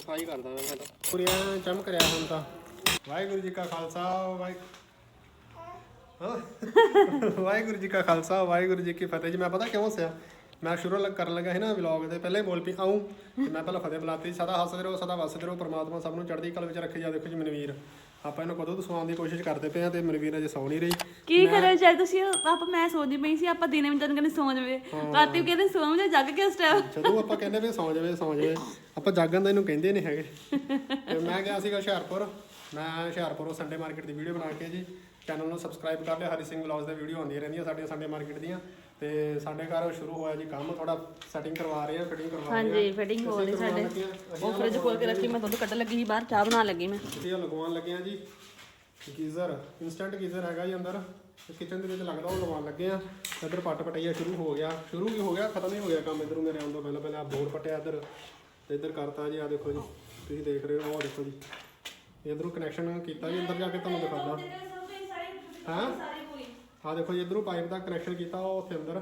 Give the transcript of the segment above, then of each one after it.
ਸਫ਼ਾਈ ਕਰਦਾ ਮੈਂ ਤਾਂ। ਪੂਰੀਆਂ ਚਮਕ ਰਿਹਾ ਹੁਣ ਤਾਂ। ਵਾਹਿਗੁਰੂ ਜੀ ਕਾ ਖਾਲਸਾ, ਵਾਹਿ ਵਾਹਿਗੁਰੂ ਜੀ ਕਾ ਖਾਲਸਾ, ਵਾਹਿਗੁਰੂ ਜੀ ਕੀ ਫਤਿਹ। ਜੀ, ਮੈਂ ਪਤਾ ਕਿਉਂ ਹੱਸਿਆ? ਮੈਂ ਸ਼ੁਰੂ ਲੱਗ ਕਰਨ ਲੱਗਾ ਸੀ ਨਾ ਵਲੌਗ ਦੇ ਪਹਿਲੇ ਬੋਲ ਪਈ ਆਉਂ ਤੇ ਮੈਂ ਪਹਿਲਾਂ ਫਤਿਹ ਬੁਲਾਤੀ, ਸਦਾ ਹੱਸਦੇ ਰਹੋ, ਸਦਾ ਵਸਦੇ ਰਹੋ, ਪ੍ਰਮਾਤਮਾ ਸਭ ਨੂੰ ਚੜ੍ਹਦੀ ਕਲ ਵਿੱਚ ਰੱਖੇ ਜਾ, ਦੇਖੋ ਜੀ, ਮਨਵੀਰ। ਆਪਾਂ ਇਹਨੂੰ ਕਦੋਂ ਤੋਂ ਦੀ ਕੋਸ਼ਿਸ਼ ਕਰਦੇ ਪਏ ਆ ਤੇ ਮਨਵੀਰ ਅਜੇ ਸੌ ਨਹੀਂ ਰਹੀ। ਕੀ ਕਰੇ ਚਾਹ ਤੁਸੀਂ ਆਪਾਂ ਮੈਂ ਸੋਚਦੀ ਪਈ ਸੀ ਆਪਾਂ ਦਿਨੇ ਵੀ ਤਨ ਕਹਿੰਦੇ ਸੌਂ ਜਾਵੇ। ਰਾਤੀ ਕਹਿੰਦੇ ਸੌਂ ਜਾ ਜੱਗ ਕੇ ਉਸ ਟਾਈਮ ਜਦੋਂ ਆਪਾਂ ਕਹਿੰਦੇ ਵੀ ਸੌਂ ਜਾਵੇ ਸੌਂ ਜਾਵੇ। ਆਪਾਂ ਜਾਗਣ ਦਾ ਇਹਨੂੰ ਕਹਿੰਦੇ ਨਹੀਂ ਹੈਗੇ। ਤੇ ਮੈਂ ਗਿਆ ਸੀਗਾ ਹੁਸ਼ਿਆਰਪੁਰ। ਮੈਂ ਹੁਸ਼ਿਆਰਪੁਰੋਂ ਸੰਡੇ ਮਾਰਕੀਟ ਦੀ ਵੀਡੀਓ ਬਣਾ ਕੇ ਜੀ। ਚੈਨਲ ਨੂੰ ਸਬਸਕ੍ਰਾਈਬ ਕਰ ਲਿਆ। ਹਰੀ ਸਿੰਘ ਵਲੌਗਸ ਦੇ ਵੀਡੀਓ ਆਉਂਦੀਆਂ ਰਹਿੰਦੀਆਂ ਸਾਡੀਆਂ ਸੰਡੇ ਮਾਰਕੀਟ ਦੀਆਂ। ਤੇ ਸਾਡੇ ਘਰ ਸ਼ੁਰੂ ਹੋਇਆ ਜੀ ਕੰਮ ਥੋੜਾ ਸੈਟਿੰਗ ਕਰਵਾ ਰਹੇ ਆ ਫਿਟਿੰਗ ਕਰਵਾ ਰਹੇ ਆ। ਹਾਂਜੀ ਫਿਟਿੰਗ ਹੋ ਰਹੀ ਸਾਡੇ। ਉਹ ਫ੍ਰਿਜ ਖੋਲ ਕੇ ਰੱਖੀ ਮੈਂ ਦੁੱਧ ਕੱਢਣ ਲੱਗੀ ਸੀ ਬਾਹਰ ਚਾਹ ਬਣਾਉਣ ਲੱਗੀ ਮੈਂ। ਇਹ ਲਗਵਾਉਣ ਲੱਗੇ ਆ ਜੀ। ਗੀਜ਼ਰ ਇਨਸਟੈਂਟ ਗੀਜ਼ਰ ਹੈਗਾ ਜੀ ਅੰਦਰ। ਕਿਚਨ ਦੇ ਵਿੱਚ ਲੱਗਦਾ ਉਹ ਲਗਵਾਉਣ ਲੱਗੇ ਆ। ਇੱਧਰ ਪੱਟ ਪਟਈਆ ਸ਼ੁਰੂ ਹੋ ਗਿਆ। ਸ਼ੁਰੂ ਕੀ ਹੋ ਗਿਆ ਖਤਮ ਹੀ ਹੋ ਗਿਆ ਕੰਮ ਇੱਧਰੋਂ ਮੇਰੇ ਆਉਣ ਤੋਂ ਪਹਿਲਾਂ ਪਹਿਲਾਂ। ਬੋਰਡ ਪਟਿਆ ਇੱਧਰ। ਤੇ ਇੱਧਰ ਕਰਤਾ ਜੀ ਆ ਦੇਖੋ ਜੀ। ਤੁਸੀਂ ਦੇਖ ਰਹੇ ਹੋ ਉਹ ਦੇਖੋ ਜੀ। ਇੱਧਰੋਂ ਕਨੈਕਸ਼ਨ ਕੀਤਾ ਜੀ ਅੰਦਰ ਜਾ ਕੇ ਤੁਹਾਨੂੰ ਦਿਖਾਉਂਦਾ। ਹਾਂ? ਆ ਦੇਖੋ ਜੀ ਇੱਧਰੋਂ ਪਾਈਪ ਦਾ ਕਨੈਕਸ਼ਨ ਕੀਤਾ ਉਹ ਉੱਥੇ ਅੰਦਰ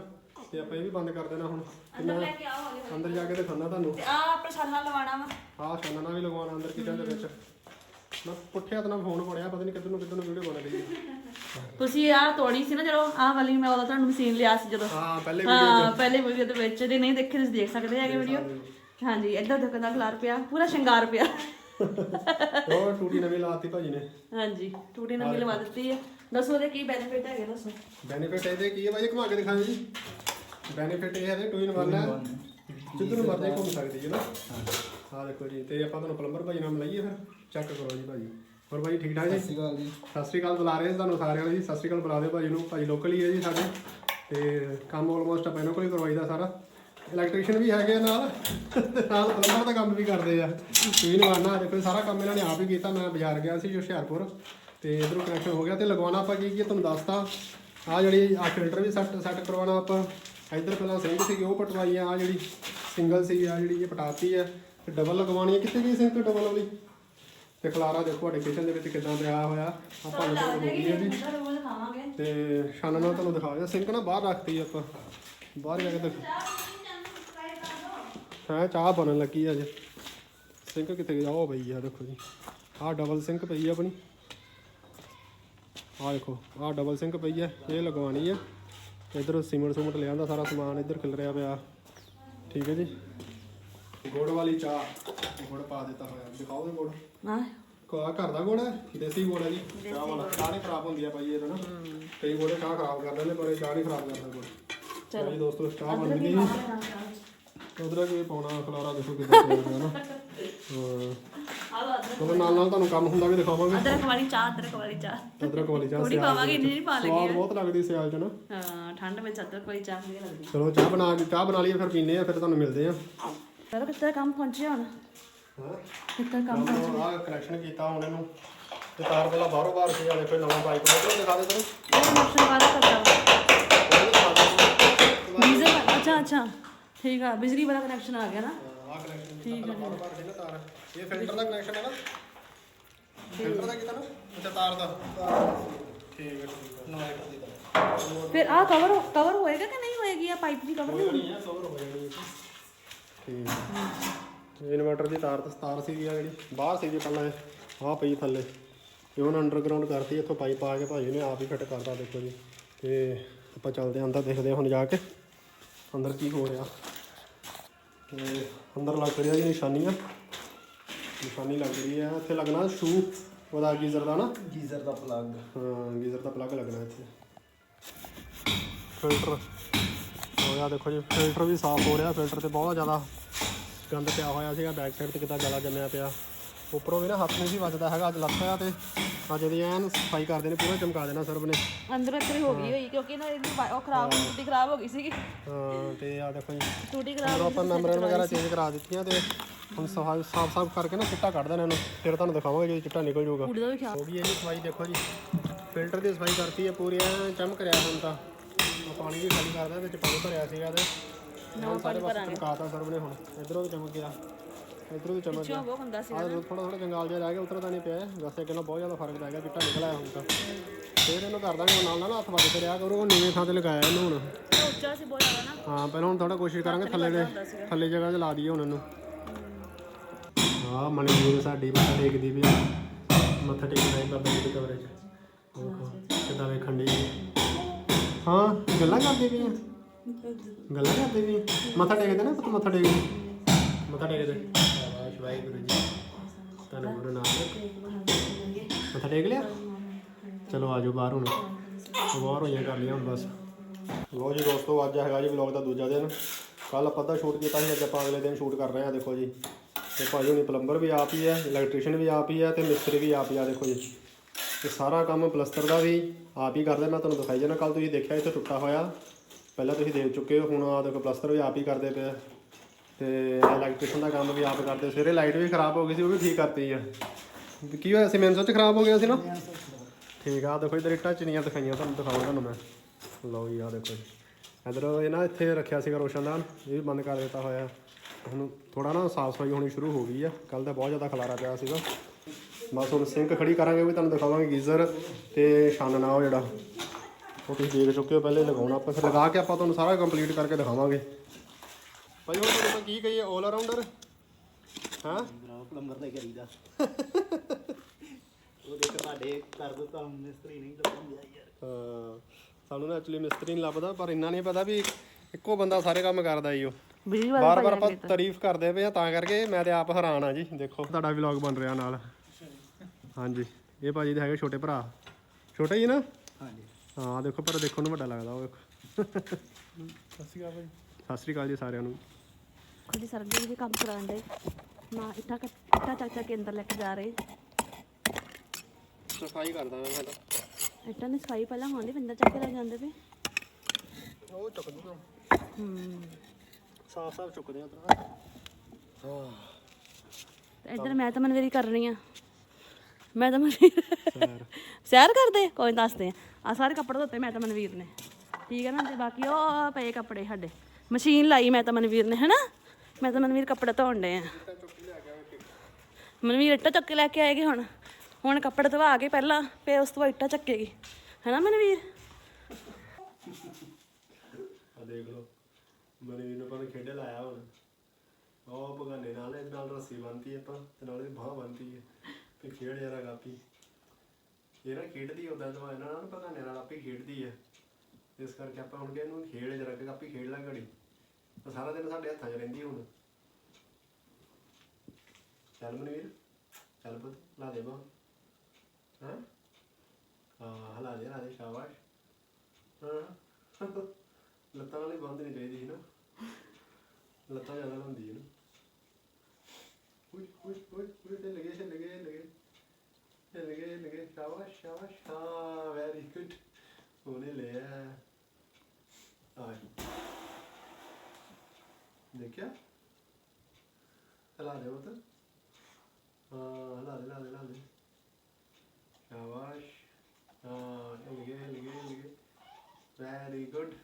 ਤੇ ਆਪਾਂ ਇਹ ਵੀ ਬੰਦ ਕਰ ਦੇਣਾ ਹੁਣ। ਤੇ ਮੈਂ ਲੈ ਕੇ ਆਓ ਅੰਦਰ ਜਾ ਕੇ ਦਿਖਾਉਂਦਾ ਤੁਹਾਨੂੰ। ਤੇ ਆ ਪ੍ਰਸ਼ਾਨਾ ਲਵਾਣਾ ਵਾ। ਆਹ ਛਾਨਣਾ ਵੀ ਲਗਵਾਉਣਾ ਅੰਦਰ ਕਿਚਨ ਦੇ ਵਿੱਚ। ਮੈਂ ਪੁੱਠੇ ਹੱਥ ਨਾਲ ਫੋਨ ਫੜਿਆ ਪਤਾ ਨਹੀਂ ਕਿੱਧਰ ਨੂੰ ਕਿੱਧਰ ਨੂੰ ਵੀਡੀਓ ਬਣ ਰਹੀ ਹੈ ਤੁਸੀਂ ਆਹ ਤੋੜੀ ਸੀ ਨਾ ਜਦੋਂ ਆਹ ਵਾਲੀ ਮੈਂ ਉਹਦਾ ਤੁਹਾਨੂੰ ਮਸ਼ੀਨ ਲਿਆ ਸੀ ਜਦੋਂ। ਹਾਂ ਪਹਿਲੇ ਹਾਂ ਪਹਿਲੇ ਵੀਡੀਓ ਦੇ ਵਿੱਚ ਜੇ ਨਹੀਂ ਦੇਖੇ ਤੁਸੀਂ ਦੇਖ ਸਕਦੇ ਹੈਗੇ ਵੀਡੀਓ ਹਾਂਜੀ ਇੱਧਰ ਦੇਖੋ ਦਾ ਖਲਾਰ ਪਿਆ ਪੂਰਾ ਸ਼ਿੰਗਾਰ ਪਿਆ। ਉਹ ਟੂਟੀ ਨਵੀਂ ਲਾਤੀ ਭਾਜੀ ਨੇ। ਹਾਂਜੀ ਟੂਟੀ ਨਵੀਂ ਲਵਾ ਦਿੱਤੀ ਹੈ ਦੱਸੋ ਉਹਦੇ ਕੀ ਬੈਨੀਫਿਟ ਹੈਗੇ ਦੱਸੋ। ਬੈਨੀਫਿਟ ਇਹਦੇ ਕੀ ਹੈ ਭਾਜੀ ਘੁਮਾ ਕੇ ਦਿਖਾਓ ਜੀ। ਬੈਨੀਫਿਟ ਇਹ ਹੈ ਦੇ ਟੂ ਇਨ 1 ਹੈ। ਜਿੱਧਰ ਮਰਜ਼ੀ ਘੁੰਮ ਸਕਦੀ ਹੈ ਨਾ। ਹਾਂ। ਦੇਖੋ ਜੀ ਤੇ ਆਪਾਂ ਤੁਹਾਨੂੰ ਪਲੰਬਰ ਭਾਜੀ ਨਾਲ ਮਿਲਾਈਏ ਫਿਰ। ਚੈੱਕ ਕਰੋ ਜੀ ਭਾਜੀ ਹੋਰ ਭਾਜੀ ਠੀਕ ਠਾਕ ਜੀ? ਸਤਿ ਸ਼੍ਰੀ ਅਕਾਲ ਜੀ। ਸਤਿ ਸ਼੍ਰੀ ਅਕਾਲ ਬੁਲਾ ਰਹੇ ਤੁਹਾਨੂੰ ਸਾਰਿਆਂ ਨੂੰ ਜੀ। ਸਤਿ ਸ਼੍ਰੀ ਅਕਾਲ ਬੁਲਾ ਦਿਓ ਭਾਜੀ ਨੂੰ। ਭਾਜੀ ਲੋਕਲ ਹੀ ਹੈ ਜੀ ਸਾਡੇ। ਤੇ ਕੰਮ ਆਲਮੋਸਟ ਆਪਾਂ ਇਹਨਾਂ ਕੋਲ ਹੀ ਕਰਵਾਈਦਾ ਸਾਰਾ। ਇਲੈਕਟ੍ਰੀਸ਼ੀਅਨ ਵੀ ਹੈਗੇ ਆ ਨਾਲ। ਨਾਲ ਪਲੰਬਰ ਦਾ ਕੰਮ ਵੀ ਕਰਦੇ ਆ। ਤੁਸੀਂ ਨਵਾਨਾ ਦੇਖੋ ਸਾਰਾ ਕੰਮ ਇਹਨਾਂ ਨੇ ਆਪ ਹੀ ਕੀਤਾ। ਮੈਂ ਬਾਜ਼ਾਰ ਗਿਆ ਸੀ ਹੁਸ਼ਿਆਰਪੁਰ। ਤੇ ਇਧਰੋਂ ਕਨੈਕਸ਼ਨ ਹੋ ਗਿਆ ਤੇ ਲਗਵਾਉਣਾ ਆਪਾਂ ਕੀ ਕੀ ਤੁਹਾਨੂੰ ਦੱਸਤਾ। ਆ ਜਿਹੜੀ ਆ ਫਿਲਟਰ ਵੀ ਸੈੱਟ ਸੈੱਟ ਕਰਵਾਉਣਾ ਆਪਾਂ। ਇੱਧਰ ਪਹਿਲਾਂ ਸਿੰਕ ਸੀਗੀ ਉਹ ਪਟਵਾਈ ਆ ਜਿਹੜੀ ਸਿੰਗਲ ਸੀ ਆ ਜਿਹੜੀ ਇਹ ਪਟਾਤੀ ਹੈ ਤੇ ਡਬਲ ਲਗਵਾਉਣੀ ਹੈ ਕਿੱਥੇ ਗਈ ਸਿੰਕ ਡਬਲ ਵਾਲੀ? ਤੇ ਖਲਾਰਾ ਦੇਖੋ ਤੁਹਾਡੇ ਕਿਚਨ ਦੇ ਵਿੱਚ ਕਿਦਾਂ ਪਿਆ ਹੋਇਆ। ਆਪਾਂ ਅੰਦਰ ਉਹ ਦਿਖਾਵਾਂਗੇ ਤੇ ਛਾਨਣ ਨਾਲ ਤੁਹਾਨੂੰ ਦਿਖਾ ਦਿਆ ਸਿੰਕ ਨਾ ਬਾਹਰ ਰੱਖਤੀ ਆਪਾਂ। ਬਾਹਰ ਜਾ ਕੇ ਦੇਖ। ਹਾਂ ਚਾਹ ਬਣਨ ਲੱਗੀ ਆ ਅੱਜ। ਸਿੰਕ ਕਿੱਥੇ ਗਿਆ ਉਹ ਪਈ ਆ ਦੇਖੋ ਜੀ। ਆਹ ਡਬਲ ਸਿੰਕ ਪਈ ਆ ਆਪਣੀ। ਆਹ ਦੇਖੋ ਆਹ ਡਬਲ ਸਿੰਕ ਪਈ ਆ ਇਹ ਲਗਵਾਉਣੀ ਆ ਇਧਰ ਸੀਮੈਂਟ ਸੂਮੈਂਟ ਲਿਆਂਦਾ ਸਾਰਾ ਸਮਾਨ ਇੱਧਰ ਖਿਲ ਰਿਹਾ ਪਿਆ। ਠੀਕ ਹੈ ਜੀ? ਗੁੜ ਵਾਲੀ ਚਾਹ ਗੁੜ ਪਾ ਦਿੱਤਾ ਹੋਇਆ। ਦਿਖਾਓ ਇਹ ਗੁੜ। ਹਾਂ ਕੋ ਘਰ ਦਾ ਗੁੜ ਹੈ? ਦੇਸੀ ਗੁੜ ਹੈ ਜੀ। ਚਾਹ ਵਾਲਾ। ਚਾਹ ਨਹੀਂ ਖਰਾਬ ਹੁੰਦੀ ਆ ਭਾਈ ਇਹਦਾ ਨਾ। ਕਈ ਗੋੜੇ ਚਾਹ ਖਰਾਬ ਕਰ ਦਿੰਦੇ ਪਰ ਇਹ ਚਾਹ ਨਹੀਂ ਖਰਾਬ ਕਰਦਾ ਗੁੜ। ਚਲੋ। ਜੀ ਦੋਸਤੋ ਚਾਹ ਬਣ ਗਈ। ਉਧਰ ਵੀ ਪਾਉਣਾ ਖਲਾਰਾ ਦੇਖੋ ਕਿੱਦਾਂ ਪਿਆ ਹੋਇਆ ਨਾ। ਹਾਂ। ਆਲੋ ਚਲੋ ਨਾਲ ਨਾਲ ਤੁਹਾਨੂੰ ਕੰਮ ਹੁੰਦਾ ਵੀ ਦਿਖਾਵਾਂਗੇ। ਅਦਰਕ ਵਾਲੀ ਚਾਹ ਅਦਰਕ ਵਾਲੀ ਚਾਹ। ਅਦਰਕ ਵਾਲੀ ਚਾਹ ਥੋੜੀ ਪਾਵਾਂਗੇ ਇੰਨੀ ਨਹੀਂ ਪਾ ਸਵਾਦ ਲਗੀ ਬਹੁਤ ਲੱਗਦੀ ਸਿਆਲ ਚ ਨਾ। ਹਾਂ ਠੰਡ ਵਿੱਚ ਅਦਰਕ ਵਾਲੀ ਚਾਹ ਵਧੀਆ ਲੱਗਦੀ। ਚਲੋ ਚਾਹ ਬਣਾ ਕੇ ਚਾਹ ਬਣਾ ਲਈਏ ਫਿਰ ਪੀਨੇ ਆ ਫਿਰ ਤੁਹਾਨੂੰ ਮਿਲਦੇ ਆ ਚਲੋ ਕਿੱਥੇ ਕੰਮ ਪਹੁੰਚਿਆ ਹੁਣ? ਹਾਂ? ਕਿੱਥੇ ਕੰਮ ਕੰਮ ਆ ਕਨੈਕਸ਼ਨ ਕੀਤਾ ਹੁਣ ਇਹਨੂੰ। ਤੇ ਤਾਰ ਪਹਿਲਾਂ ਬਾਹਰੋਂ ਬਾਹਰ ਸੀ ਆ ਦੇਖੋ ਇਹ ਨਵਾਂ ਪਾਈਪ ਉਹ ਦਿਖਾ ਦੇ ਤੈਨੂੰ। ਇਹ ਮੋਸ਼ਨ ਵਾਲਾ ਕਰਦਾ ਡੀਜ਼ਲ ਅੱਛਾ ਅੱਛਾ। ਠੀਕ ਆ ਬਿਜਲੀ ਵਾਲਾ ਕਨੈਕਸ਼ਨ ਆ ਗਿਆ ਨਾ। ਆਹ ਕਨੈਕਸ਼ਨ ਠੀਕ ਹੈ ਬਾਹਰੋਂ ਬਾਹਰ ਸੀ ਨਾ ਤਾਰ। ਇਹ ਫਿਲਟਰ ਦਾ ਕਨੈਕਸ਼ਨ ਹੈ ਨਾ? ਫਿਲਟਰ ਦਾ ਕੀਤਾ ਨਾ? ਅੱਛਾ ਤਾਰ ਦਾ। ਠੀਕ ਹੈ ਠੀਕ ਹੈ ਫਿਰ ਆ ਕਵਰ ਕਵਰ ਹੋਏਗਾ ਕਿ ਨਹੀਂ ਹੋਏਗੀ? ਆ ਪਾਈਪ ਦੀ ਕਵਰ ਨਹੀਂ ਨਹੀਂ ਹੈ ਕਵਰ ਹੋ ਜਾਣੀ ਹੈ ਠੀਕ ਹੈ ਇਨਵਰਟਰ ਦੀ ਤਾਰ ਤਾਂ ਤਾਰ ਸੀ ਆ ਜਿਹੜੀ ਬਾਹਰ ਸੀ ਜੀ ਪਹਿਲਾਂ ਆਹ ਪਈ ਥੱਲੇ। ਤੇ ਉਹਨਾਂ ਅੰਡਰਗਰਾਉਂਡ ਕਰਤੀ ਇੱਥੋਂ ਪਾਈਪ ਆ ਕੇ ਭਾਜੀ ਨੇ ਆਪ ਹੀ ਫਿੱਟ ਕਰਤਾ ਦੇਖੋ ਜੀ। ਤੇ ਆਪਾਂ ਚੱਲਦੇ ਹਾਂ ਅੰਦਰ ਦੇਖਦੇ ਹਾਂ ਹੁਣ ਜਾ ਕੇ ਅੰਦਰ ਕੀ ਹੋ ਰਿਹਾ। ਤੇ ਅੰਦਰ ਲੱਗ ਰਿਹਾ ਜੀ ਨਿਸ਼ਾਨੀਆਂ ਨਿਸ਼ਾਨੀ ਲੱਗ ਰਹੀ ਹੈ ਇੱਥੇ ਲੱਗਣਾ ਸ਼ੂ ਉਹਦਾ ਗੀਜ਼ਰ ਦਾ ਨਾ? ਗੀਜ਼ਰ ਦਾ ਪਲੱਗ ਹਾਂ ਗੀਜ਼ਰ ਦਾ ਪਲੱਗ ਲੱਗਣਾ ਇੱਥੇ। ਫਿਲਟਰ। ਹੋ ਗਿਆ ਦੇਖੋ ਜੀ ਫਿਲਟਰ ਵੀ ਸਾਫ਼ ਹੋ ਰਿਹਾ। ਫਿਲਟਰ ਤੇ ਬਹੁਤ ਜ਼ਿਆਦਾ ਗੰਦ ਪਿਆ ਹੋਇਆ ਸੀਗਾ। ਬੈਕ ਸਾਈਡ ਤੇ ਕਿਤਾ ਗਲਾ ਜੰਮਿਆ ਪਿਆ। ਉੱਪਰੋਂ ਵੀ ਨਾ ਹੱਥ ਨਹੀਂ ਸੀ ਵੱਜਦਾ ਹੈਗਾ ਅੱਜ ਲੱਥਿਆ ਤੇ ਅੱਜ ਇਹਦੀ ਐਨ ਸਫ਼ਾਈ ਕਰਦੇ ਨੇ ਪੂਰਾ ਚਮਕਾ ਦੇਣਾ ਸਰਬ ਨੇ ਅੰਦਰ ਅੰਦਰ ਹੋ ਗਈ ਹੋਈ ਕਿਉਂਕਿ ਨਾ ਇਹਦੀ ਉਹ ਖਰਾਬ ਟੂਟੀ ਖਰਾਬ ਹੋ ਗਈ ਸੀਗੀ। ਹਾਂ ਤੇ ਆ ਦੇਖੋ ਜੀ। ਟੂਟੀ ਖਰਾਬ ਜਦੋਂ ਆਪਾਂ ਮੈਂਬਰਾਂ ਵਗੈਰਾ ਚੇਂਜ ਕਰਾ ਦਿੱਤੀਆਂ ਤੇ ਹੁਣ ਸਫ਼ਾਈ ਸਾਫ਼ ਸਾਫ਼ ਕਰਕੇ ਨਾ ਚਿੱਟਾ ਕੱਢ ਦੇਣਾ ਇਹਨੂੰ ਫਿਰ ਤੁਹਾਨੂੰ ਦਿਖਾਵਾਂਗੇ ਜੇ ਚਿੱਟਾ ਨਿਕਲ ਜਾਊਗਾ। ਕੁੜੀ ਦਾ ਵੀ ਖਿਆਲ ਹੋ ਗਈ ਇਹਦੀ ਸਫ਼ਾਈ ਦੇਖੋ ਜੀ। ਫਿਲਟਰ ਦੀ ਸਫ਼ਾਈ ਕਰਤੀ ਹੈ ਪੂਰੀ ਐਨ ਚਮਕ ਰਿਹਾ ਹੁਣ ਤਾਂ। ਆਹ ਪਾਣੀ ਵੀ ਖਾਲੀ ਕਰਦਾ ਵਿੱਚ ਪਾਣੀ ਭਰਿਆ ਸੀਗਾ ਤੇ ਹੁਣ ਸਾਰੇ ਪਾਸੇ ਚਮਕਾਤਾ ਸਰਬ ਨੇ ਹੁਣ। ਇਧਰੋਂ ਵੀ ਚਮਕ ਗਿਆ। ਇਧਰੋਂ ਵੀ ਚਮਕ ਗਿਆ ਬਹੁਤ ਹੁੰਦਾ ਸੀ ਆਹ ਥੋੜਾ ਥੋੜਾ ਜੰਗਾਲ ਜਿਹਾ ਰਹਿ ਗਿਆ ਉਤਰਦਾ ਨਹੀਂ ਪਿਆ। ਵੈਸੇ ਕਿੰਨਾ ਬਹੁਤ ਜ਼ਿਆਦਾ ਫ਼ਰਕ ਪੈ ਗਿਆ ਚਿੱਟਾ ਨਿਕਲ ਆਇਆ ਹੁਣ ਤਾਂ। ਫਿਰ ਇਹਨੂੰ ਕਰ ਦਾਂਗੇ ਨਾਲ ਨਾਲ ਹੱਥ ਵੱਜ ਤੇ ਰਿਹਾ ਕਰੋ ਉਹ ਨੀਵੇਂ ਥਾਂ ਤੇ ਲਗਾਇਆ ਇਹਨੂੰ ਹੁਣ। ਉੱਚਾ ਸੀ ਬਹੁਤ ਜ਼ਿਆਦਾ ਨਾ। ਹਾਂ ਪਹਿਲਾਂ ਹੁਣ ਥੋੜਾ ਕੋਸ਼ਿਸ਼ ਕਰਾਂਗੇ ਥੱਲੇ ਦੇ ਥੱਲੇ ਜਗ੍ਹਾ 'ਤੇ ਲਾ ਦਈਏ ਹੁਣ ਇਹਨੂੰ। ਹਾਂ। ਮਣੀ ਸਾਡੀ ਮੱਥਾ ਟੇਕਦੀ ਵੀ। ਮੱਥਾ ਟੇਕਣਾ ਹੀ ਬਾਬਾ ਜੀ ਦੇ ਕਮਰੇ 'ਚ। ਕਿੱਦਾਂ ਵੇਖਣ ਦੀ ਹਾਂ ਗੱਲਾਂ ਕਰਦੀ ਵੀ ਗੱਲਾਂ ਕਰਦੀ ਵੀ। ਮੱਥਾ ਟੇਕਦੇ ਨਾ ਪੁੱਤ ਮੱਥਾ ਟੇਕਦੇ ਮੱਥਾ ਟੇਕਦੇ ਵਾਹਿਗੁਰੂ ਜੀ। ਧੰਨ ਗੁਰੂ ਨਾਨਕ। ਮੱਥਾ ਟੇਕ ਲਿਆ? ਚਲੋ ਆਜੋ ਬਾਹਰ ਹੁਣ। ਬਾਹਰ ਹੋਈਆਂ ਕਰ ਲਿਆ ਹੁਣ ਬਸ। ਲੋ ਜੀ ਦੋਸਤੋ, ਅੱਜ ਹੈਗਾ ਜੀ ਵਲੌਗ ਦਾ ਦੂਜਾ ਦਿਨ। ਕੱਲ ਆਪਾਂ ਤਾਂ ਸ਼ੂਟ ਕੀਤਾ ਸੀ, ਅੱਜ ਆਪਾਂ ਅਗਲੇ ਦਿਨ ਸ਼ੂਟ ਕਰ ਰਹੇ ਹਾਂ, ਦੇਖੋ ਜੀ। ਤੇ ਭਾਜੀ ਹੁਣੀ ਪਲੰਬਰ ਵੀ ਆਪ ਹੀ ਹੈ ਇਲੈਕਟ੍ਰੀਸ਼ੀਅਨ ਵੀ ਆਪ ਹੀ ਹੈ ਤੇ ਮਿਸਤਰੀ ਵੀ ਆਪ ਹੀ ਆ, ਦੇਖੋ ਜੀ। ਤੇ ਸਾਰਾ ਕੰਮ ਪਲਸਤਰ ਦਾ ਵੀ ਆਪ ਹੀ ਕਰਦੇ। ਮੈਂ ਤੁਹਾਨੂੰ ਦਿਖਾਈ ਜਾਣਾ ਕੱਲ ਤੁਸੀਂ ਦੇਖਿਆ ਇੱਥੇ ਟੁੱਟਾ ਹੋਇਆ। ਪਹਿਲਾਂ ਤੁਸੀਂ ਦੇਖ ਚੁੱਕੇ ਹੋ, ਹੁਣ ਆ ਦੇਖੋ ਪਲਸਤਰ ਵੀ ਆਪ ਹੀ ਕਰਦੇ ਪਏ ਤੇ ਇਲੈਕਟ੍ਰੀਸ਼ਨ ਦਾ ਕੰਮ ਵੀ ਆਪ ਕਰਦੇ। ਸਵੇਰੇ ਲਾਈਟ ਵੀ ਖਰਾਬ ਹੋ ਗਈ ਸੀ, ਉਹ ਵੀ ਠੀਕ ਕਰਤੀ ਆ। ਕੀ ਹੋਇਆ ਸੀ ਮੈਂਸੋ ਚ ਖਰਾਬ ਹੋ ਗਿਆ ਸੀ ਨਾ? ਠੀਕ ਆ ਦੇਖੋ ਇਧਰ ਇੱਟਾਂ ਚਿਣੀਆਂ ਦਿਖਾਈਆਂ, ਤੁਹਾਨੂੰ ਦਿਖਾਵਾਂ ਤੁਹਾਨੂੰ ਮੈਂ। ਲਓ ਜੀ ਆ ਦੇਖੋ ਜੀ। ਇਧਰ ਇਹ ਨਾ ਇੱਥੇ ਰੱਖਿਆ ਸੀਗਾ ਰੋਸ਼ਨਦਾਨ ਇਹ ਵੀ ਬੰਦ ਕਰ ਦਿੱਤਾ ਹੋਇਆ। ਹੁਣ ਥੋੜਾ ਨਾ ਸਾਫ਼ ਸਫ਼ਾਈ ਹੋਣੀ ਸ਼ੁਰੂ ਹੋ ਗਈ ਆ। ਕੱਲ ਤਾਂ ਬਹੁਤ ਜ਼ਿਆਦਾ ਖਲਾਰਾ ਪਿਆ ਸੀਗਾ। ਬਸ ਹੁਣ ਸਿੰਕ ਖੜੀ ਕਰਾਂਗੇ ਵੀ ਤੁਹਾਨੂੰ ਦਿਖਾਵਾਂਗੇ ਗੀਜ਼ਰ ਤੇ ਛਾਨਣਾ ਉਹ ਜਿਹੜਾ। ਉਹ ਤੁਸੀਂ ਦੇਖ ਚੁੱਕੇ ਹੋ, ਪਹਿਲੇ ਲਗਾਉਣਾ ਆਪਾਂ। ਫਿਰ ਲਗਾ ਕੇ ਆਪਾਂ ਤੁਹਾਨੂੰ ਸਾਰਾ ਕੰਪਲੀਟ ਕਰਕੇ ਦਿਖਾਵਾਂਗੇ। ਭਾਈ ਹੁਣ ਤੁਹਾਨੂੰ ਕੀ ਕਹੀਏ? 올 ਅਰਾਊਂਡਰ ਹਾਂ? ਪਲੰਬਰ ਦਾ ਕਰੀਦਾ। ਉਹ ਦੇਖ ਤੁਹਾਡੇ ਕਰ ਦੋ ਕੰਮ ਮਿਸਤਰੀ ਨਹੀਂ ਲੱਭਦਾ ਯਾਰ। ਹਾਂ, ਸਾਨੂੰ ਨਾ ਐਕਚੁਅਲੀ ਮਿਸਤਰੀ ਨਹੀਂ ਲੱਭਦਾ ਪਰ ਇੰਨਾ ਨਹੀਂ ਪਤਾ ਵੀ ਇੱਕੋ ਬੰਦਾ ਸਾਰੇ ਕੰਮ ਕਰਦਾ ਈ ਉਹ ਬਿਜਲੀ ਵਾਲਾ ਬਾਰ-ਬਾਰ ਆਪਾਂ ਤਾਰੀਫ ਕਰਦੇ ਪਏ ਆ ਤਾਂ ਕਰਕੇ ਮੈਂ ਤੇ ਆਪ ਹੈਰਾਨ ਆ ਜੀ। ਦੇਖੋ ਤੁਹਾਡਾ ਵਲੌਗ ਬਣ ਰਿਹਾ ਨਾਲ। ਹਾਂਜੀ। ਇਹ ਭਾਜੀ ਦੇ ਹੈਗੇ ਛੋਟੇ ਭਰਾ। ਛੋਟਾ ਹੀ ਨਾ? ਹਾਂਜੀ। ਹਾਂ ਦੇਖੋ ਪਰ ਦੇਖਣ ਨੂੰ ਵੱਡਾ ਲੱਗਦਾ ਉਹ ਸਤਿ ਸ਼੍ਰੀ ਅਕਾਲ ਭਾਈ। ਸਤਿ ਸ਼੍ਰੀ ਅਕਾਲ ਜੀ ਸਾਰਿਆਂ ਨੂੰ। ਖੁਦ ਸਰਦੀ ਵੀ ਕੰਮ ਕਰਾਉਣ ਦੇ। ਨਾ ਇੱਟਾ ਇੱਟਾ ਚੱਕ ਚੱਕ ਕੇ ਅੰਦਰ ਲੈ ਕੇ ਜਾ ਰਹੇ। ਸਫ਼ਾਈ ਕਰਦਾ ਮੈਂ ਤਾਂ ਇੱਟਾਂ ਦੀ ਸਫ਼ਾਈ ਪਹਿਲਾਂ ਹੁੰਦੀ ਅੰਦਰ ਚੱਕ ਕੇ ਲੈ ਜਾਂਦੇ ਵੀ ਉਹ ਚੁੱਕ ਦੂੰ ਹੂੰ। ਸਾਫ਼ ਸਾਫ਼ ਚੁੱਕਦੇ ਆ ਤਾਂ ਹਾਂ ਤੇ ਇੱਧਰ ਮੈਂ ਤਾਂ ਮਨਵੇਰੀ ਕਰ ਰਹੀ ਆ ਮੈਂ ਤਾਂ ਮਨਵੀਰ ਸਰ। ਕਰਦੇ? ਕੋਈ ਦੱਸਦੇ ਆ। ਸਾਰੇ ਕੱਪੜੇ ਧੋਤੇ ਮੈਂ ਤਾਂ ਮਨਵੀਰ ਨੇ। ਠੀਕ ਹੈ ਨਾ ਤੇ ਬਾਕੀ ਉਹ ਪਏ ਕੱਪੜੇ ਸਾਡੇ। ਮਸ਼ੀਨ ਲਾਈ ਮੈਂ ਤਾਂ ਮਨਵੀਰ ਨੇ ਹੈਨਾ? ਮੈਂ ਤਾਂ ਮਨਵੀਰ ਕੱਪੜਾ ਧੋਣ ਡੇ ਆ। ਮਨਵੀਰ ਇੱਟਾਂ ਚੱਕ ਕੇ ਲੈ ਕੇ ਆਏਗੀ ਹੁਣ। ਹੁਣ ਕੱਪੜੇ ਧਵਾ ਕੇ ਪਹਿਲਾਂ, ਫੇਰ ਉਸ ਤੋਂ ਬਾਅਦ ਇੱਟਾਂ ਚੱਕੇਗੀ। ਹੈਨਾ ਮਨਵੀਰ? ਆ ਦੇਖ ਲਓ ਮਨੀ ਨੂੰ ਆਪਾਂ ਖੇਡੇ ਲਾਇਆ ਹੁਣ। ਉਹ ਬਗਾਨੇ ਨਾਲ ਇਹ ਨਾਲ ਰੱਸੀ ਬੰਨਤੀ ਆਪਾਂ, ਤੇ ਨਾਲ ਇਹ ਬਾਹ ਬੰਨਤੀ ਹੈ ਤੇ ਖੇਡ ਜਰਾ ਕਾਪੀ ਇਹ ਨਾ ਖੇਡਦੀ ਹੁੰਦਾ ਤਾਂ ਇਹਨਾਂ ਨਾਲ ਬਗਾਨੇ ਨਾਲ ਆਪੇ ਖੇਡਦੀ ਹੈ ਇਸ ਕਰਕੇ ਆਪਾਂ ਹੁਣ ਕਿ ਇਹਨੂੰ ਖੇਡ ਜਰਾ ਕਾਪੀ ਖੇਡ ਲਾ ਘੜੀ। ਤਾਂ ਸਾਰਾ ਦਿਨ ਸਾਡੇ ਹੱਥਾਂ 'ਚ ਰਹਿੰਦੀ ਹੁਣ। ਚੱਲ ਮਨਵੀਰ, ਚੱਲ ਪੁੱਤ, ਲਾ ਦੇ ਬਾਹ ਹਾਂ? ਹਾਂ ਹਲਾ ਦੇ ਹਲਾ ਦੇ, ਸ਼ਾਬਾਸ਼। ਹਾਂ। ਲੱਤਾਂ ਵਾਲੀ ਬੰਦ ਨਹੀਂ ਚਾਹੀਦੀ ਸੀ ਨਾ। ਲੱਤਾਂ ਜ਼ਿਆਦਾ ਹੁੰਦੀ ਹੈ ਨਾ। ਉਈ ਉਈ ਉਈ ਉਈ ਤੇ ਲਗੇ ਤੇ ਲਗੇ ਲਗੇ ਤੇ ਲਗੇ ਲਗੇ ਸ਼ਾਬਾਸ਼ ਸ਼ਾਬਾਸ਼। ਹਾਂ ਵੈਰੀ ਗੁੱਡ ਉਹਨੇ ਲਿਆ। ਆ ਦੇਖਿਆ? ਹਲਾ ਦੇ ਉਹ ਹਾਂ, ਹਲਾ ਦੇ ਹਲਾ ਦੇ ਹਲਾ ਦੇ। ਸ਼ਾਬਾਸ਼। ਹਾਂ ਇਹ ਲਗੇ ਲਗੇ ਲਗੇ ਵੈਰੀ ਗੁੱਡ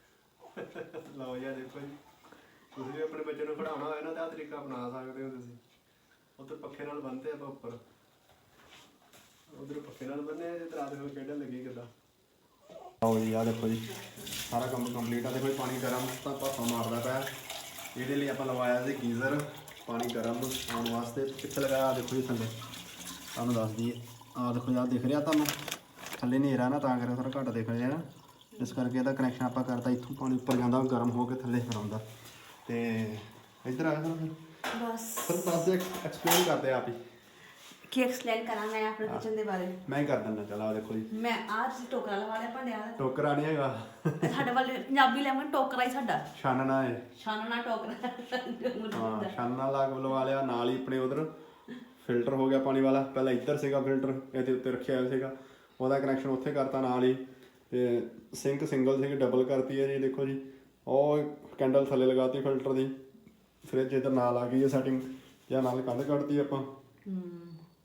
ਲਓ ਯਾਰ, ਦੇਖੋ ਜੀ। ਤੁਸੀਂ ਵੀ ਆਪਣੇ ਬੱਚੇ ਨੂੰ ਪੜਾਉਣਾ ਹੋਵੇ ਨਾ, ਤਾਂ ਤਰੀਕਾ ਅਪਣਾ ਸਕਦੇ ਹੋ ਤੁਸੀਂ। ਉੱਧਰ ਪੱਖੇ ਨਾਲ ਬੰਨਤੇ ਆਪਾਂ ਉੱਪਰ। ਉਧਰ ਪੱਖੇ ਨਾਲ ਬੰਨੇ ਤੇ ਰਾਤ ਨੂੰ ਖੇਡਣ ਲੱਗੇ ਕਿੱਦਾਂ? ਲਓ ਜੀ ਆ ਦੇਖੋ ਜੀ। ਸਾਰਾ ਕੰਮ ਕੰਪਲੀਟ ਆ। ਦੇਖੋ ਜੀ, ਪਾਣੀ ਗਰਮ ਤਾਂ ਭਾਪਾ ਮਾਰਦਾ ਪਿਆ। ਇਹਦੇ ਲਈ ਆਪਾਂ ਲਵਾਇਆ ਸੀ ਗੀਜ਼ਰ ਪਾਣੀ ਗਰਮ ਆਉਣ ਵਾਸਤੇ। ਕਿੱਥੇ ਲਗਾਇਆ ਦੇਖੋ ਜੀ ਥੱਲੇ। ਤੁਹਾਨੂੰ ਦੱਸ ਦਈਏ। ਆ ਦੇਖੋ ਯਾਰ ਦਿਖ ਰਿਹਾ ਤੁਹਾਨੂੰ। ਥੱਲੇ ਹਨੇਰਾ ਨਾ ਤਾਂ ਕਰਕੇ ਥੋੜਾ ਘੱਟ ਦਿਖ ਰਿਹਾ। ਨਾ ਇਸ ਕਰਕੇ ਇਹਦਾ ਕਨੈਕਸ਼ਨ ਆਪਾਂ ਕਰਤਾ। ਇੱਥੋਂ ਪਾਣੀ ਉੱਪਰ ਜਾਂਦਾ ਗਰਮ ਹੋ ਕੇ ਥੱਲੇ ਫਿਰ ਆਉਂਦਾ ਤੇ ਇੱਧਰ ਆ ਫਿਰ। ਬਸ। ਦੱਸ ਦੇ ਐਕਸਪਲੇਨ ਕਰਦੇ ਆਪ ਹੀ। ਕੀ ਐਕਸਪਲੇਨ ਕਰਾਂ ਮੈਂ ਆਪਣੇ ਕਿਚਨ ਦੇ ਬਾਰੇ? ਮੈਂ ਹੀ ਕਰ ਦਿੰਦਾ ਚਲ ਆ ਦੇਖੋ ਜੀ। ਮੈਂ ਆਹ ਤੁਸੀਂ ਟੋਕਰਾ ਲਵਾ ਲਿਆ ਭਾਂਡਿਆਂ ਦਾ। ਟੋਕਰਾ ਨਹੀਂ ਹੈਗਾ। ਸਾਡੇ ਵਾਲੇ ਪੰਜਾਬੀ ਲੈਵਨ ਟੋਕਰਾ ਹੀ ਸਾਡਾ। ਛਾਨਣਾ ਹੈ ਛਾਨਣਾ ਟੋਕਰਾ। ਹਾਂ ਛਾਨਣਾ ਲਾ ਕੇ ਲਵਾ ਲਿਆ ਨਾਲ ਹੀ ਆਪਣੇ ਉਧਰ ਫਿਲਟਰ ਹੋ ਗਿਆ ਪਾਣੀ ਵਾਲਾ। ਪਹਿਲਾਂ ਇੱਧਰ ਸੀਗਾ ਫਿਲਟਰ ਇਹਦੇ ਉੱਤੇ ਰੱਖਿਆ ਹੋਇਆ ਸੀਗਾ। ਉਹਦਾ ਕਨੈਕਸ਼ਨ ਉੱਥੇ ਕਰਤਾ ਨਾਲ ਹੀ। ਤੇ ਸਿੰਕ ਸਿੰਗਲ ਸੀਗੀ ਡਬਲ ਕਰਤੀ ਹੈ ਜੀ ਦੇਖੋ ਜੀ। ਉਹ ਕੈਂਡਲ ਥੱਲੇ ਲਗਾਤੀ ਫਿਲਟਰ ਦੀ। ਫ੍ਰਿਜ ਇੱਧਰ ਨਾਲ ਆ ਗਈ ਹੈ ਸੈਟਿੰਗ ਜਾਂ ਨਾਲ ਕੰਧ ਕੱਢਤੀ ਆਪਾਂ।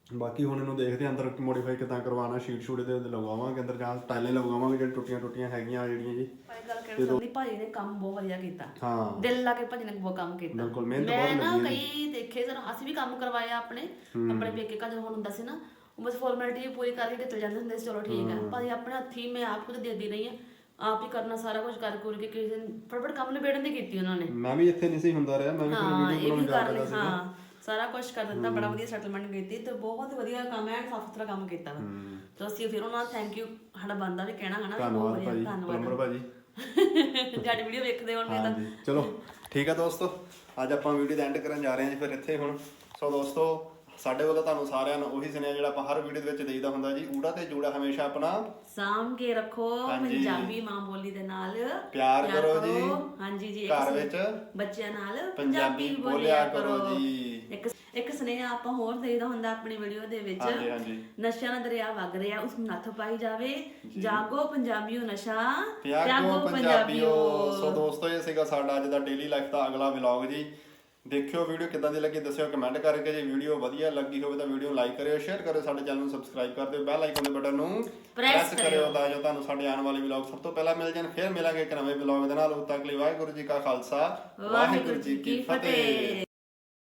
ਬਾਕੀ ਹੁਣ ਇਹਨੂੰ ਦੇਖਦੇ ਅੰਦਰ ਮੋਡੀਫਾਈ ਕਿਦਾਂ ਕਰਵਾਉਣਾ ਸ਼ੀਟ ਸ਼ੂਟ ਦੇ ਉੱਤੇ ਲਗਵਾਵਾਂਗੇ ਅੰਦਰ ਜਾਂ ਟਾਈਲਾਂ ਲਗਵਾਵਾਂਗੇ ਜਿਹੜੀਆਂ ਟੁੱਟੀਆਂ ਟੁੱਟੀਆਂ ਹੈਗੀਆਂ ਜਿਹੜੀਆਂ ਜੀ। ਪਰ ਗੱਲ ਕਰ ਸਕਦੀ ਭਾਜੀ ਨੇ ਕੰਮ ਬਹੁਤ ਵਧੀਆ ਕੀਤਾ। ਹਾਂ। ਦਿਲ ਲਾ ਕੇ ਭਾਜੀ ਨੇ ਬਹੁਤ ਕੰਮ ਕੀਤਾ। ਬਿਲਕੁਲ, ਮਿਹਨਤ ਮੈਂ ਬਹੁਤ ਨਾ ਲੱਗੀ ਹੈ ਕਈ ਦੇਖੇ ਸਰ ਅਸੀਂ ਵੀ ਕੰਮ ਕਰਵਾਇਆ ਆਪਣੇ ਆਪਣੇ ਪੇਕੇ ਘਰ ਜਦੋਂ ਹੁਣ ਹੁੰਦਾ ਸੀ ਨਾ ਉਹ ਬਸ ਫਾਰਮੈਲਿਟੀ ਪੂਰੀ ਕਰਕੇ ਚਲੇ ਜਾਂਦੇ ਹੁੰਦੇ ਸੀ ਚਲੋ ਠੀਕ ਹੈ। ਭਾਜੀ ਆਪਣੇ ਹੱਥੀ ਮੈਂ ਆਪ ਖੁਦ ਦੇਦੀ ਰਹੀ ਹਾਂ। ਆਪ ਹੀ ਕਰਨਾ ਸਾਰਾ ਕੁਝ ਕਰ ਕਰ ਕੇ ਕਿਸੇ ਦਿਨ ਫਟਾਫਟ ਕੰਮ ਨਿਬੇੜਨ ਦੀ ਕੀਤੀ ਉਹਨਾਂ ਨੇ। ਮੈਂ ਵੀ ਇੱਥੇ ਨਹੀਂ ਸੀ ਹੁੰਦਾ ਰਿਹਾ ਮੈਂ ਵੀ ਹਾਂ ਵੀਡੀਓ ਬਣਾਉਣ ਜਾ ਰਿਹਾ ਹਾਂ। ਸਾਰਾ ਕੁਝ ਕਰ ਦਿੱਤਾ ਬੜਾ ਵਧੀਆ ਸੈਟਲਮੈਂਟ ਕੀਤੀ ਤੇ ਬਹੁਤ ਵਧੀਆ ਕੰਮ ਹੈ ਸਾਫ਼ ਸੁਥਰਾ ਕੰਮ ਕੀਤਾ ਵਾ। ਤੇ ਅਸੀਂ ਫਿਰ ਉਹਨਾਂ ਦਾ ਥੈਂਕ ਯੂ ਸਾਡਾ ਬੰਦਾ ਵੀ ਕਹਿਣਾ ਹਨਾ ਬਹੁਤ ਧੰਨਵਾਦ ਵਧੀਆ ਭਾਜੀ ਪਲੰਬਰ ਭਾਜੀ। ਸਾਡੀ ਵੀਡੀਓ ਵੇਖਦੇ ਹੋਣਗੇ ਤਾਂ। ਹਾਂਜੀ ਚਲੋ ਠੀਕ ਆ ਦੋਸਤੋ ਅੱਜ ਆਪਾਂ ਵੀਡੀਓ ਦਾ ਐਂਡ ਕਰਨ ਜਾ ਰਹੇ ਹਾਂ ਜੀ ਫਿਰ ਇੱਥੇ ਹੁਣ। ਸੋ ਦੋਸਤੋ ਸਾਡੇ ਵੱਲੋਂ ਤੁਹਾਨੂੰ ਸਾਰਿਆਂ ਨੂੰ ਉਹੀ ਸੁਨੇਹਾ ਜਿਹੜਾ ਆਪਾਂ ਹਰ ਵੀਡੀਓ ਦੇ ਵਿੱਚ ਦੇਈਦਾ ਹੁੰਦਾ ਜੀ ਊੜਾ ਤੇ ਜੂੜਾ ਹਮੇਸ਼ਾ ਆਪਣਾ ਸਾਂਭ ਕੇ ਰੱਖੋ ਹਾਂਜੀ। ਪੰਜਾਬੀ ਮਾਂ ਬੋਲੀ ਦੇ ਨਾਲ ਪਿਆਰ ਕਰੋ ਜੀ। ਹਾਂਜੀ ਜੀ ਘਰ ਵਿੱਚ ਬੱਚਿਆਂ ਨਾਲ ਪੰਜਾਬੀ ਬੋਲਿਆ ਕਰੋ। ਜੀ। ਇੱਕ ਇੱਕ ਸੁਨੇਹਾ ਆਪਾਂ ਹੋਰ ਦੇਈਦਾ ਹੁੰਦਾ ਆਪਣੀ ਵੀਡੀਓ ਦੇ ਵਿੱਚ। ਹਾਂਜੀ ਹਾਂਜੀ। ਨਸ਼ਿਆਂ ਦਾ ਦਰਿਆ ਵਗ ਰਿਹਾ ਉਸ ਨੂੰ ਨੱਥ ਪਾਈ ਜਾਵੇ। ਜਾਗੋ ਪੰਜਾਬੀਓ ਨਸ਼ਾ ਪਿਆਗੋ ਪੰਜਾਬੀਓ। ਸੋ ਦੋਸਤੋ ਇਹ ਸੀਗਾ ਸਾਡਾ ਅੱਜ ਦਾ ਡੇਲੀ ਲਾਈਫ ਦਾ ਅਗਲਾ ਵਲੌਗ ਜੀ। ਦੇਖਿਓ ਵੀਡੀਓ ਕਿੱਦਾਂ ਦੀ ਲੱਗੀ ਦੱਸਿਓ ਕਮੈਂਟ ਕਰਕੇ। ਜੇ ਵੀਡੀਓ ਵਧੀਆ ਲੱਗੀ ਹੋਵੇ ਤਾਂ ਵੀਡੀਓ ਲਾਈਕ ਕਰਿਓ ਸ਼ੇਅਰ ਕਰਿਓ ਸਾਡੇ ਚੈਨਲ ਨੂੰ ਸਬਸਕ੍ਰਾਈਬ ਕਰ ਦਿਓ। ਬੈਲ ਆਈਕਨ ਦੇ ਬਟਨ ਨੂੰ Press ਕਰਿਓ। ਤਾਂ ਜੋ ਤੁਹਾਨੂੰ ਸਾਡੇ ਆਉਣ ਵਾਲੇ ਵਲੌਗ ਸਭ ਤੋਂ ਪਹਿਲਾਂ ਮਿਲ ਜਾਣ। ਫਿਰ ਮਿਲਾਂਗੇ ਇੱਕ ਨਵੇਂ ਵਲੌਗ ਦੇ ਨਾਲ। ਉਦੋਂ ਤੱਕ ਲਈ ਵਾਹਿਗੁਰੂ ਜੀ ਕਾ ਖਾਲਸਾ ਵਾਹਿਗੁਰੂ ਜੀ ਕੀ ਫਤਿਹ।